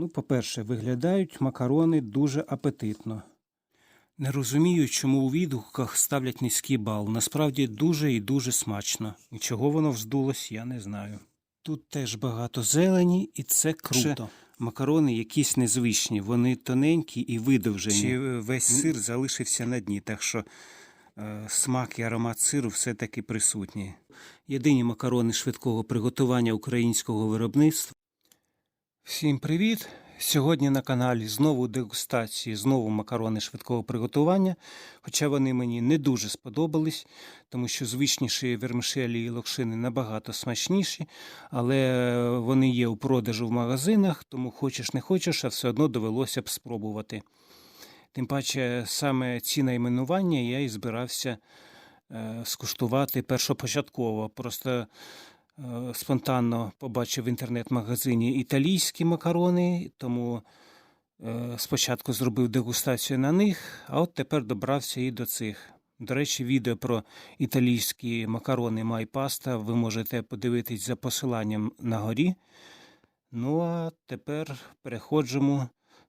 Ну, по-перше, виглядають макарони дуже апетитно. Не розумію, чому у відгуках ставлять низький бал. Насправді дуже і дуже смачно. І чого воно вздулось, я не знаю. Тут теж багато зелені, і це круто. Макарони якісь незвичні, вони тоненькі і видовжені. Чи весь сир залишився на дні, так що е, смак і аромат сиру все-таки присутні. Єдині макарони швидкого приготування українського виробництва. Всім привіт! Сьогодні на каналі знову дегустації, знову макарони швидкого приготування. Хоча вони мені не дуже сподобались, тому що звичніші вермишелі і локшини набагато смачніші, але вони є у продажу в магазинах, тому хочеш не хочеш, а все одно довелося б спробувати. Тим паче, саме ці найменування я і збирався е, скуштувати першопочатково. Просто спонтанно побачив в інтернет-магазині італійські макарони, тому е, спочатку зробив дегустацію на них, а от тепер добрався і до цих. До речі, відео про італійські макарони майпаста ви можете подивитись за посиланням на горі. Ну а тепер переходимо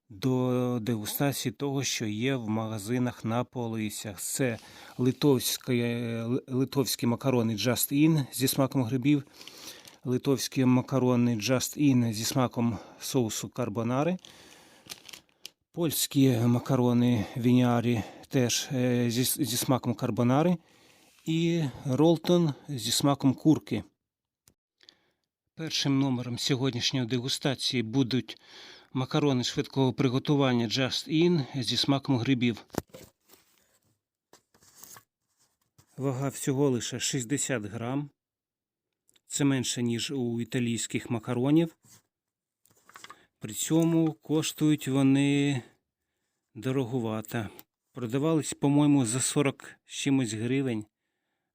до дегустації того, що є в магазинах на полицях. Це литовські, литовські макарони Just In зі смаком грибів, литовські макарони Just In зі смаком соусу карбонари, польські макарони Вініарі теж е, зі, зі смаком карбонари і Ролтон зі смаком курки. Першим номером сьогоднішньої дегустації будуть макарони швидкого приготування Just In зі смаком грибів. Вага всього лише 60 грам. Це менше, ніж у італійських макаронів. При цьому коштують вони дороговато. Продавались, по-моєму, за 40 чимось гривень.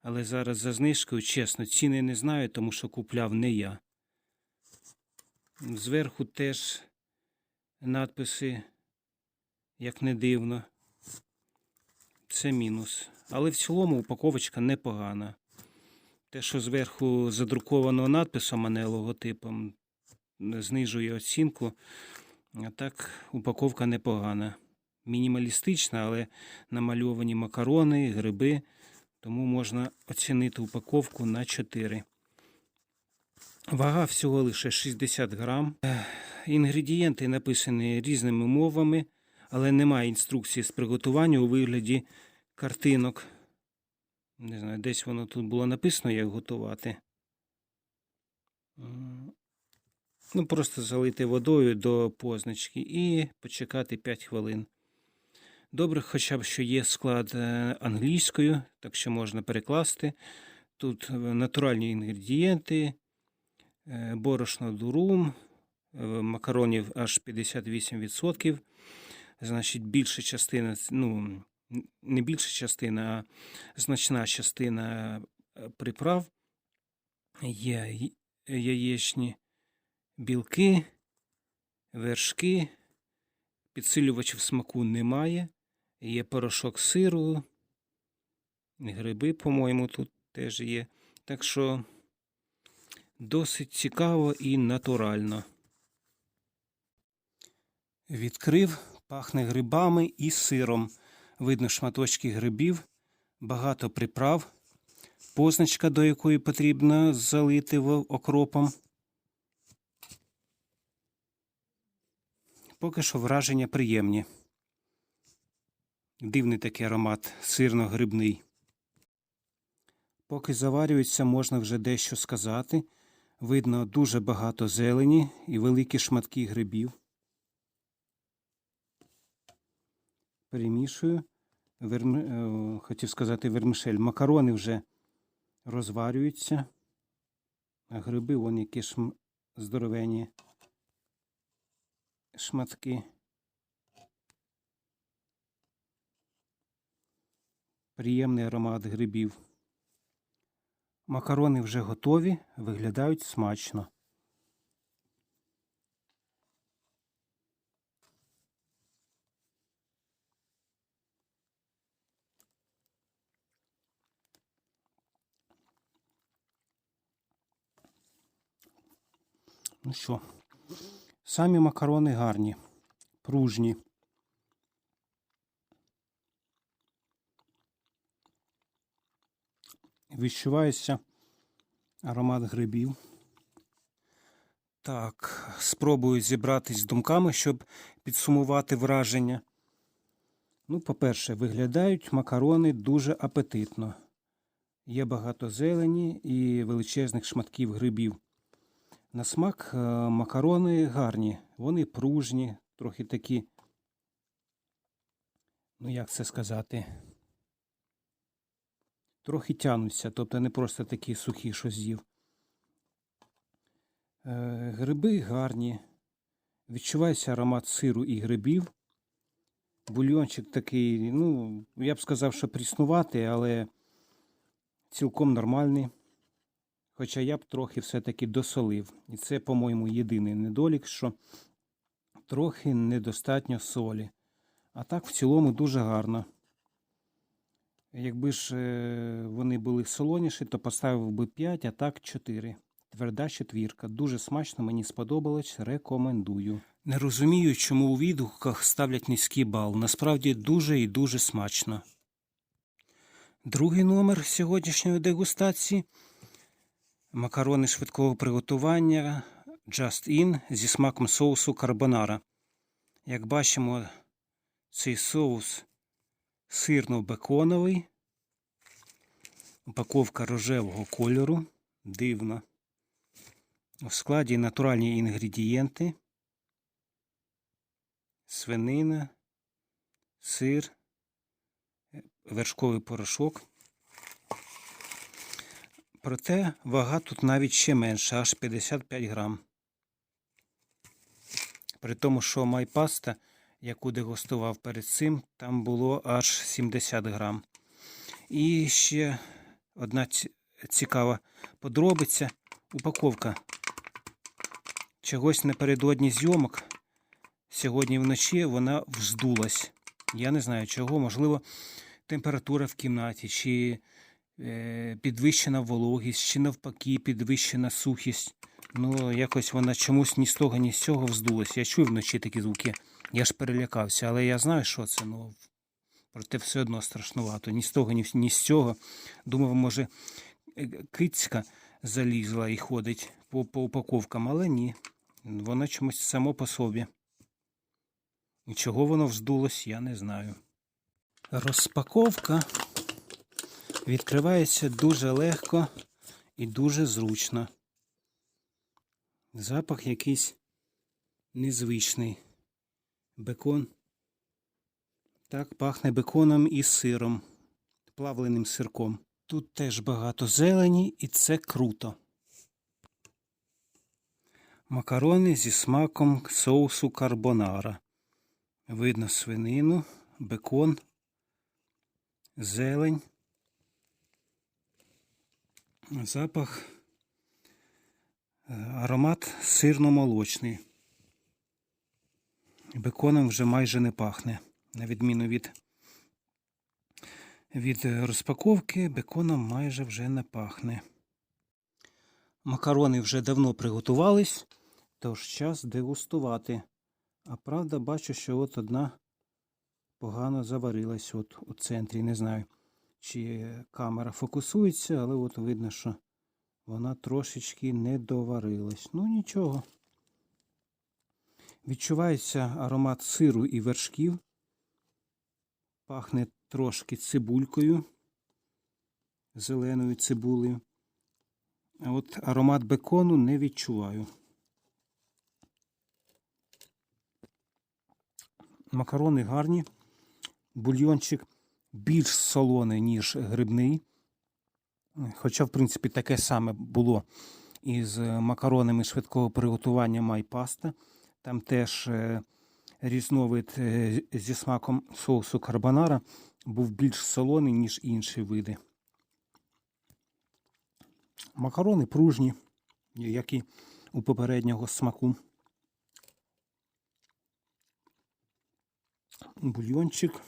Але зараз за знижкою, чесно, ціни не знаю, тому що купляв не я. Зверху теж надписи, як не дивно. Це мінус. Але в цілому упаковочка непогана. Те, що зверху задруковано надписом, а не логотипом, знижує оцінку. А так, упаковка непогана. Мінімалістична, але намальовані макарони, гриби. Тому можна оцінити упаковку на 4. Вага всього лише 60 грам. Інгредієнти написані різними мовами, але немає інструкції з приготування у вигляді картинок. Не знаю, десь воно тут було написано, як готувати. Ну, просто залити водою до позначки і почекати 5 хвилин. Добре, хоча б що є склад е, англійською, так що можна перекласти. Тут е, натуральні інгредієнти, е, борошно дурум, макаронів аж 58%. Значить, більша частина, ну, не більша частина, а значна частина е, приправ є яєчні білки, вершки, підсилювачів смаку немає. Є порошок сиру, гриби, по-моєму, тут теж є. Так що досить цікаво і натурально. Відкрив, пахне грибами і сиром. Видно шматочки грибів, багато приправ, позначка, до якої потрібно залити окропом. Поки що враження приємні. Дивний такий аромат, сирно-грибний. Поки заварюється, можна вже дещо сказати. Видно дуже багато зелені і великі шматки грибів. Перемішую. Верми... е, Хотів сказати вермишель. Макарони вже розварюються. А гриби вон які шм... здоровені шматки. Приємний аромат грибів. Макарони вже готові, виглядають смачно. Ну що, Самі макарони гарні, пружні. Відчувається аромат грибів. Так, спробую зібратись з думками, щоб підсумувати враження. Ну, по-перше, виглядають макарони дуже апетитно. Є багато зелені і величезних шматків грибів. На смак е, макарони гарні, вони пружні, трохи такі, ну як це сказати, трохи тянуться, тобто не просто такі сухі, що з'їв. Е, Гриби гарні, відчувається аромат сиру і грибів. Бульйончик такий, ну, я б сказав, що пріснуватий, але цілком нормальний. Хоча я б трохи все-таки досолив. І це, по-моєму, єдиний недолік, що трохи недостатньо солі. А так в цілому дуже гарно. Якби ж е, вони були солоніші, то поставив би 5, а так 4. Тверда четвірка. Дуже смачно, мені сподобалось, рекомендую. Не розумію, чому у відгуках ставлять низький бал. Насправді дуже і дуже смачно. Другий номер сьогоднішньої дегустації макарони швидкого приготування Just In зі смаком соусу карбонара. Як бачимо, цей соус сирно-беконовий, упаковка рожевого кольору. Дивно. У складі натуральні інгредієнти, свинина, сир, вершковий порошок. Проте вага тут навіть ще менша, аж 55 грам. При тому, що майпаста, яку дегустував перед цим, там було аж 70 грам. І ще одна цікава подробиця. Упаковка. Чогось напередодні зйомок. Сьогодні вночі вона вздулась. Я не знаю чого, можливо, температура в кімнаті, чи підвищена вологість, чи навпаки підвищена сухість. Ну, якось вона чомусь ні з того, ні з цього вздулась. Я чув вночі такі звуки. Я ж перелякався, але я знаю, що це. Ну, проте все одно страшнувато. Ні з того, ні, ні з цього. Думав, може, е, кицька залізла і ходить по, по упаковкам, але ні. Воно чомусь само по собі. І чого воно вздулось, я не знаю. Розпаковка відкривається дуже легко і дуже зручно. Запах якийсь незвичний. Бекон. Так, пахне беконом і сиром, плавленим сирком. Тут теж багато зелені, і це круто. Макарони зі смаком соусу карбонара. Видно свинину, бекон, зелень. Запах, е, аромат сирно-молочний. Беконом вже майже не пахне, на відміну від, від розпаковки, беконом майже вже не пахне. Макарони вже давно приготувались, тож час дегустувати. А правда, бачу, що от одна погано заварилась от у центрі. Не знаю, чи камера фокусується, але от видно, що вона трошечки не доварилась. Ну нічого. Відчувається аромат сиру і вершків. Пахне трошки цибулькою, зеленою цибулею. А от аромат бекону не відчуваю. Макарони гарні, бульйончик більш солоний, ніж грибний. Хоча, в принципі, таке саме було із макаронами швидкого приготування майпаста. Там теж е, різновид е, зі смаком соусу карбонара був більш солоний, ніж інші види. Макарони пружні, як і у попереднього смаку. Бульйончик.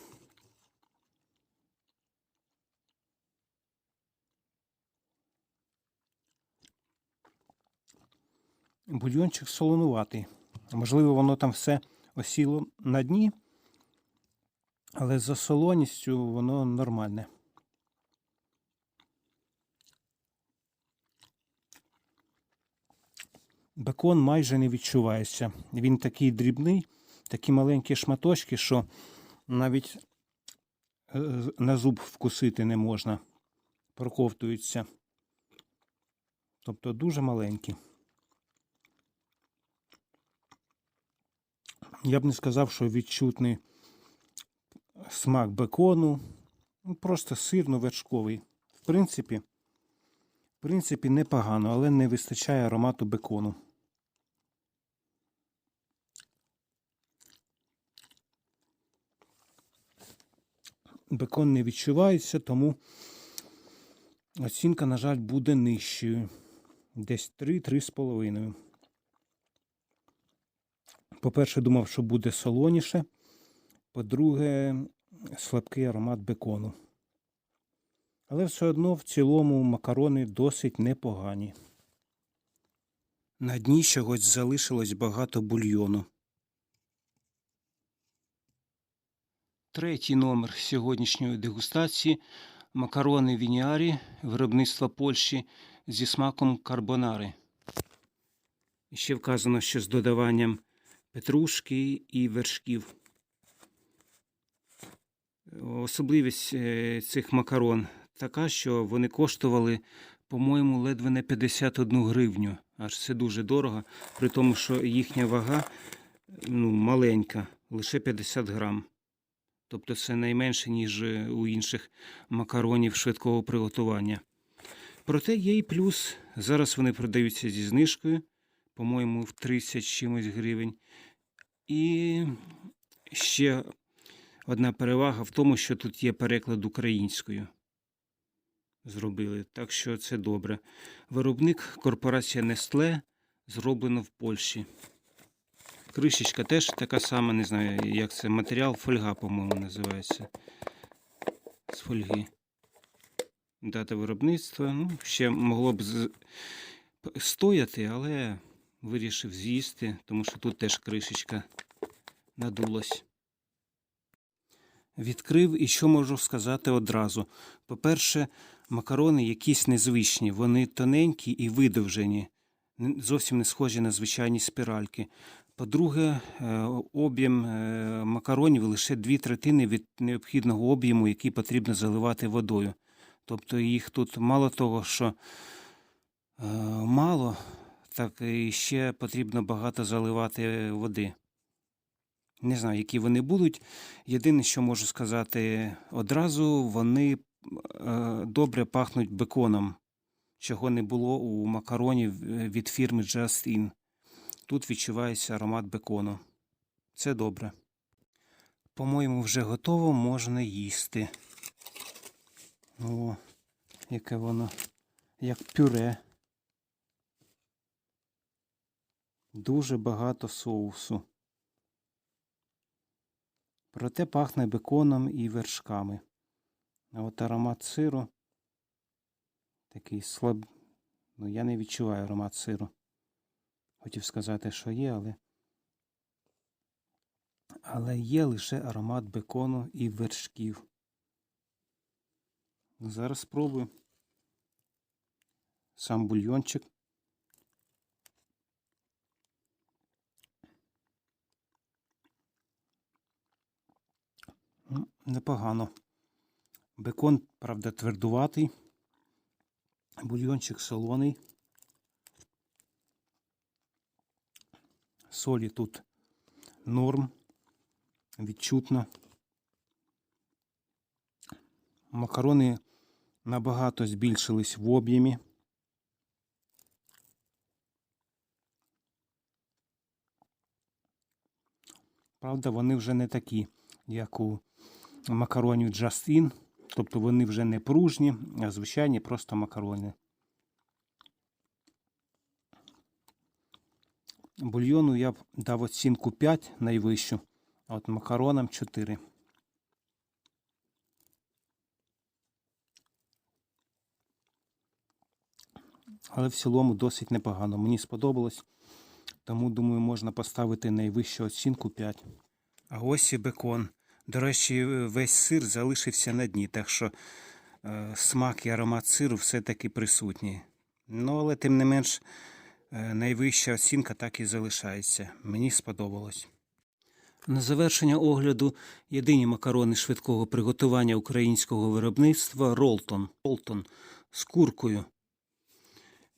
Бульйончик солонуватий. Можливо, воно там все осіло на дні, але за солоністю воно нормальне. Бекон майже не відчувається. Він такий дрібний, такі маленькі шматочки, що навіть е, на зуб вкусити не можна. Проковтуються. Тобто дуже маленькі. Я б не сказав, що відчутний смак бекону. Ну, Просто сирно-вершковий. В принципі, в принципі, непогано, але не вистачає аромату бекону. Бекон не відчувається, тому оцінка, на жаль, буде нижчою. Десь 3-3,5. По-перше, думав, що буде солоніше. По-друге, слабкий аромат бекону. Але все одно в цілому макарони досить непогані. На дні чогось залишилось багато бульйону. Третій номер сьогоднішньої дегустації макарони Вініарі виробництва Польщі зі смаком карбонари. Ще вказано, що з додаванням петрушки і вершків. Особливість е, цих макарон така, що вони коштували, по-моєму, ледве не 51 гривню. Аж це дуже дорого, при тому, що їхня вага ну, маленька, лише 50 грам. Тобто це найменше, ніж е, у інших макаронів швидкого приготування. Проте є і плюс. Зараз вони продаються зі знижкою, по-моєму, в 30 чимось гривень. І ще одна перевага в тому, що тут є переклад українською. Зробили, так що це добре. Виробник корпорація Nestle зроблено в Польщі. Кришечка теж така сама, не знаю, як це матеріал, фольга, по-моєму, називається. З фольги. Дата виробництва. Ну, ще могло б з... стояти, але вирішив з'їсти, тому що тут теж кришечка надулась. Відкрив і що можу сказати одразу. По-перше, макарони якісь незвичні, вони тоненькі і видовжені, зовсім не схожі на звичайні спіральки. По-друге, е, об'єм е, макаронів лише дві третини від необхідного об'єму, який потрібно заливати водою. Тобто їх тут мало того, що е, мало, так і ще потрібно багато заливати води. Не знаю, які вони будуть. Єдине, що можу сказати одразу, вони е, добре пахнуть беконом, чого не було у макаронів е, від фірми Just In. Тут відчувається аромат бекону. Це добре. По-моєму, вже готово, можна їсти. О, яке воно, як пюре. Дуже багато соусу. Проте пахне беконом і вершками. А от аромат сиру такий слаб. Ну, я не відчуваю аромат сиру. Хотів сказати, що є, але. Але є лише аромат бекону і вершків. Зараз спробую. Сам бульйончик. Ну, Непогано. Бекон, правда, твердуватий. Бульйончик солоний. Солі тут норм. Відчутно. Макарони набагато збільшились в об'ємі. Правда, вони вже не такі, як у макаронів In. Тобто вони вже не пружні, а звичайні просто макарони. Бульйону я б дав оцінку 5 найвищу, а от макаронам 4. Але в цілому досить непогано. Мені сподобалось. Тому, думаю, можна поставити найвищу оцінку 5. А ось і бекон. До речі, весь сир залишився на дні, так що е, смак і аромат сиру все-таки присутні. Ну, але тим не менш, е, найвища оцінка так і залишається. Мені сподобалось. На завершення огляду єдині макарони швидкого приготування українського виробництва Ролтон. Ролтон з куркою.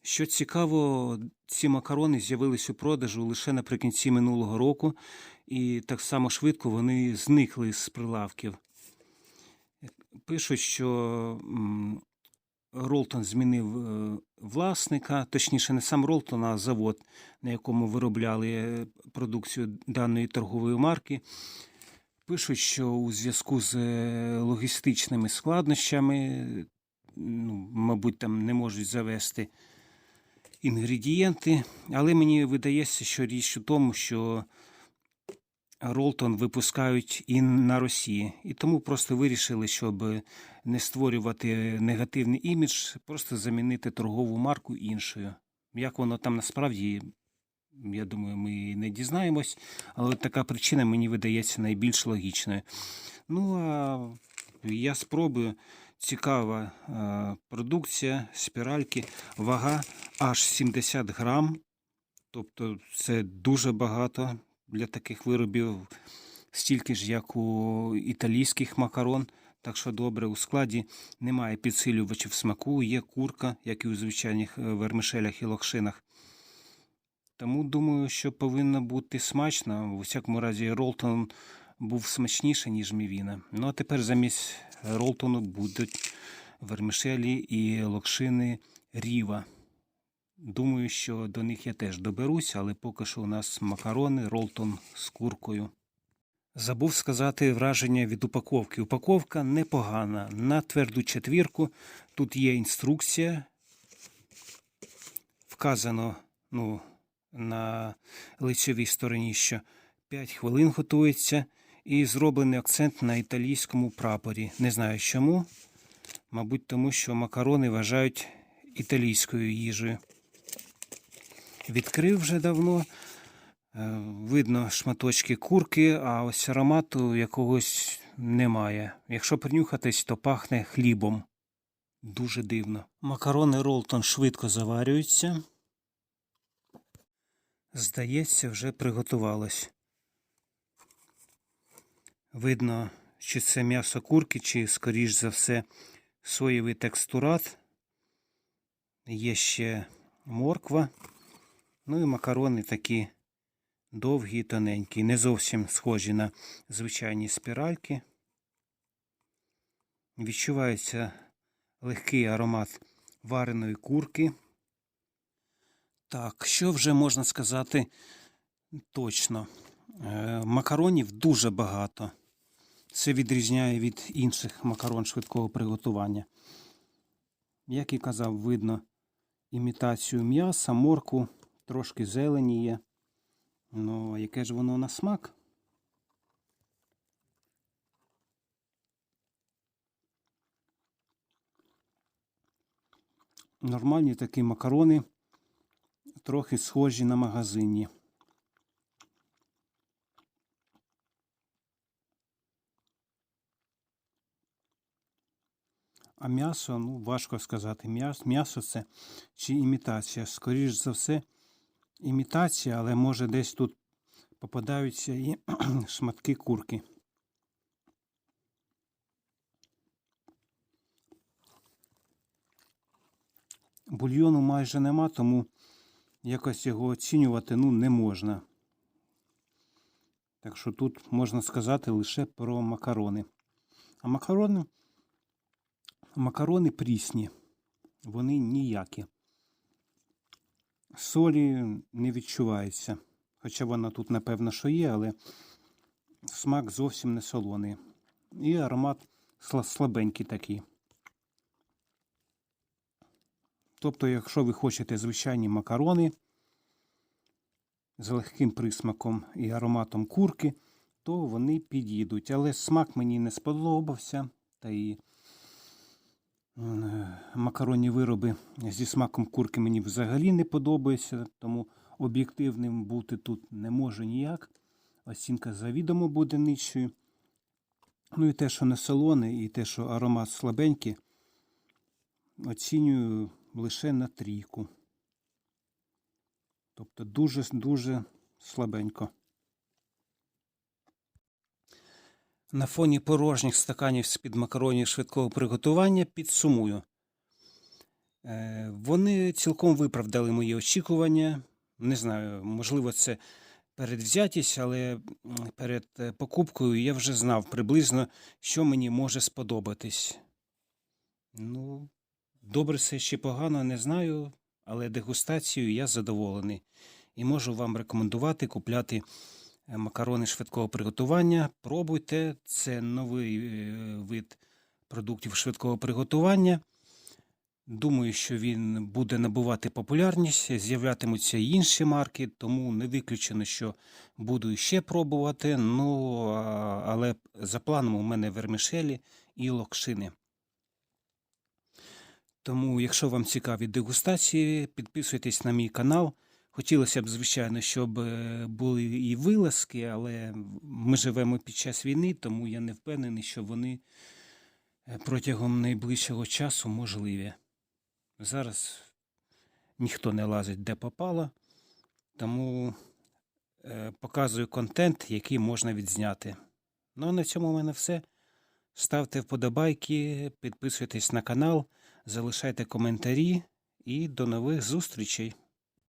Що цікаво, ці макарони з'явились у продажу лише наприкінці минулого року, і так само швидко вони зникли з прилавків. Пишуть, що Ролтон змінив е, власника, точніше, не сам Ролтон, а завод, на якому виробляли е, продукцію даної торгової марки. Пишуть, що у зв'язку з е, логістичними складнощами, ну, мабуть, там не можуть завести інгредієнти, але мені видається, що річ у тому, що Ролтон випускають і на Росії. І тому просто вирішили, щоб не створювати негативний імідж, просто замінити торгову марку іншою. Як воно там насправді, я думаю, ми не дізнаємось, але така причина мені видається найбільш логічною. Ну, а я спробую. Цікава продукція, спіральки, вага аж 70 грам. Тобто це дуже багато для таких виробів, стільки ж, як у італійських макарон. Так що добре, у складі немає підсилювачів смаку, є курка, як і у звичайних е, вермишелях і локшинах. Тому думаю, що повинно бути смачно. У всякому разі, Ролтон був смачніше, ніж мівіна. Ну а тепер замість Ролтону будуть вермишелі і локшини Ріва. Думаю, що до них я теж доберусь, але поки що у нас макарони, ролтон з куркою. Забув сказати враження від упаковки. Упаковка непогана. На тверду четвірку. Тут є інструкція. Вказано ну, на лицевій стороні, що 5 хвилин готується. І зроблений акцент на італійському прапорі. Не знаю чому. Мабуть, тому що макарони вважають італійською їжею. Відкрив вже давно. Е, Видно шматочки курки, а ось аромату якогось немає. Якщо принюхатись, то пахне хлібом. Дуже дивно. Макарони Ролтон швидко заварюються. Здається, вже приготувалось. Видно, чи це м'ясо курки, чи, скоріш за все, соєвий текстурат. Є ще морква. Ну і макарони такі довгі і тоненькі, не зовсім схожі на звичайні спіральки. Відчувається легкий аромат вареної курки. Так, що вже можна сказати точно? Е, Макаронів дуже багато. Це відрізняє від інших макарон швидкого приготування. Як і казав, видно імітацію м'яса, морку, трошки зелені є. Ну, а яке ж воно на смак? Нормальні такі макарони, трохи схожі на магазині. А м'ясо, ну, важко сказати. М'ясо, це чи імітація. Скоріш за все, імітація, але може десь тут попадаються і шматки курки. Бульйону майже нема, тому якось його оцінювати ну, не можна. Так що тут можна сказати лише про макарони. А макарони Макарони прісні, вони ніякі. Солі не відчувається. Хоча вона тут, напевно, що є, але смак зовсім не солоний. І аромат слабенький такий. Тобто, якщо ви хочете звичайні макарони з легким присмаком і ароматом курки, то вони підійдуть. Але смак мені не сподобався. Та і макаронні вироби зі смаком курки мені взагалі не подобаються, тому об'єктивним бути тут не можу ніяк. Оцінка завідомо буде нижчою. Ну і те, що не солоне, і те, що аромат слабенький, оцінюю лише на трійку. Тобто дуже-дуже слабенько. На фоні порожніх стаканів з-під макаронів швидкого приготування підсумую. Е, Вони цілком виправдали мої очікування. Не знаю, можливо, це передвзятість, але перед е, покупкою я вже знав приблизно, що мені може сподобатись. Ну, добре це чи погано, не знаю, але дегустацією я задоволений. І можу вам рекомендувати купляти макарони швидкого приготування. Пробуйте, це новий е, вид продуктів швидкого приготування. Думаю, що він буде набувати популярність, з'являтимуться інші марки, тому не виключено, що буду ще пробувати. Ну, але за планом у мене вермішелі і локшини. Тому, якщо вам цікаві дегустації, підписуйтесь на мій канал. Хотілося б, звичайно, щоб е, були і вилазки, але ми живемо під час війни, тому я не впевнений, що вони е, протягом найближчого часу можливі. Зараз ніхто не лазить де попало, тому е, показую контент, який можна відзняти. Ну, а на цьому у мене все. Ставте вподобайки, підписуйтесь на канал, залишайте коментарі і до нових зустрічей.